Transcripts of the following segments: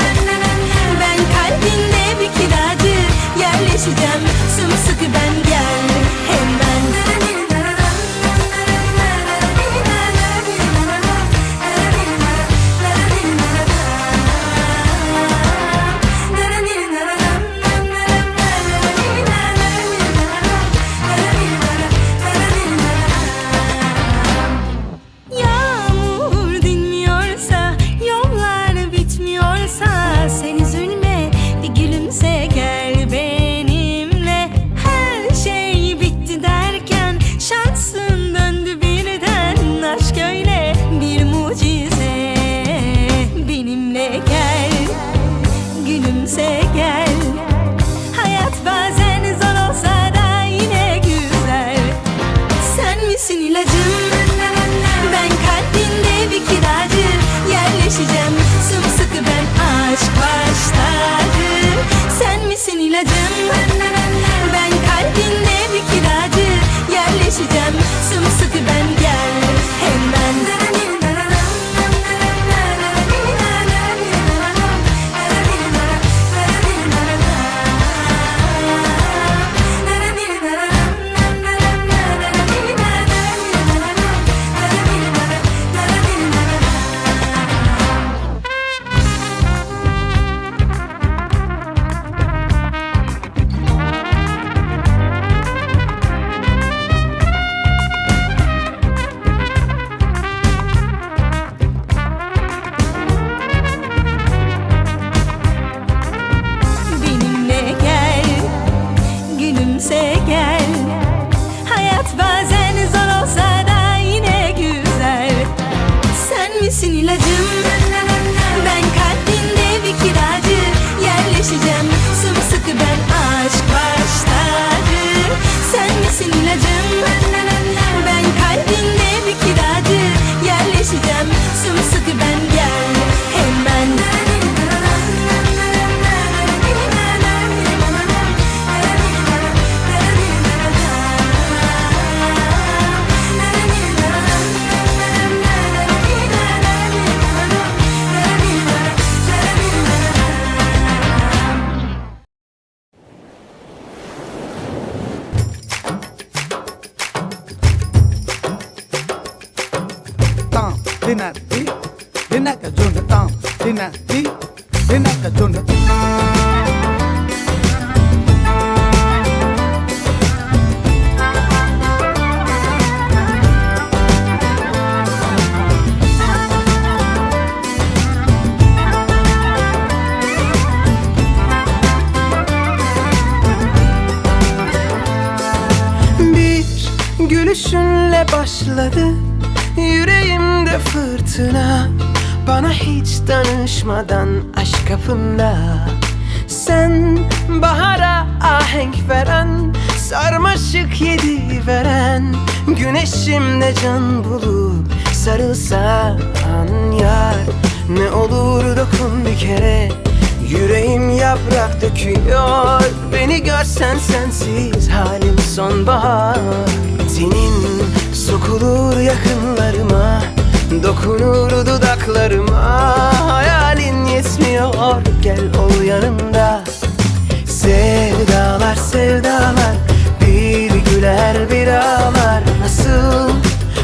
ilacım nice. Sen misin ilacım? Dinati gülüşünle başladı Yüreğimde fırtına Bana hiç danışmadan aşk kapımda. Sen bahara ahenk veren Sarmaşık yedi veren Güneşimde can bulup sarılsan yar. Ne olur dokun bir kere Yüreğim yaprak döküyor. Beni görsen sensiz halim sonbahar. Senin sokulur yakınlarıma Dokunur dudaklarıma. Hayalin yetmiyor gel ol yanımda. Sevdalar sevdalar Bir güler bir ağlar. Nasıl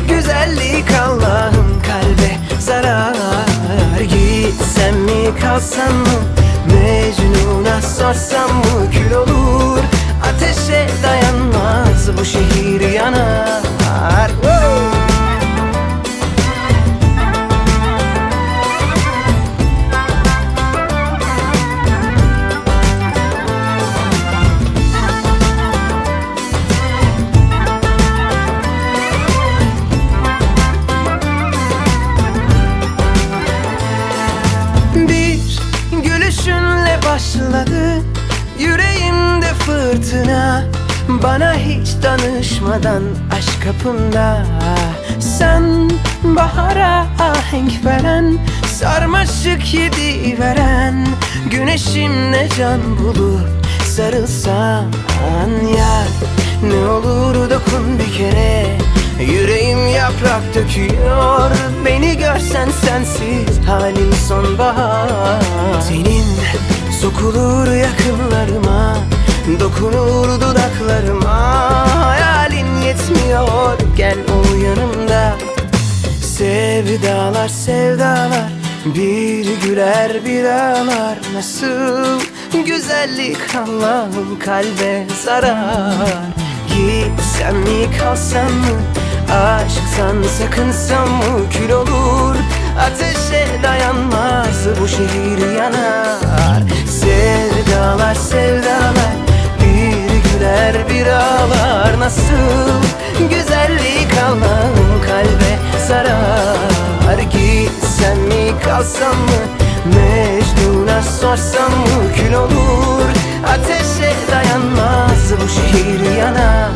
güzellik Allah'ım kalbe zarar? Gitsem mi kalsam mı? Mecnun'a sorsam mı? Kül olur Fırtına Bana hiç danışmadan aşk kapımda Sen bahara ahenk veren Sarmaşık yedi veren Güneşimle can bulup sarılsan yar. Ne olur dokun bir kere Yüreğim yaprak döküyor. Beni görsen sensiz halim sonbahar. Senin sokulur yakınlarıma Dokunur dudaklarıma Hayalin yetmiyor. Gel ol yanımda. Sevdalar sevdalar Bir güler bir ağlar. Nasıl güzellik Allah'ım kalbe zarar? Gitsem mi kalsam mı? Aşksan sakınsam mı? Kül olur ateşe dayanmaz. Bu şehir yanar Nasıl güzellik Allah'ım kalbe zarar Gitsem mi kalsam mı? Mecnun'a sorsam mı? Kül olur ateşe dayanmaz Bu şehir yanar.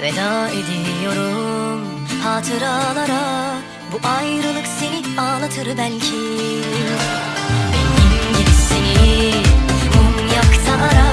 Veda ediyorum hatıralara. Bu ayrılık seni ağlatır belki seni. Mum yakta ara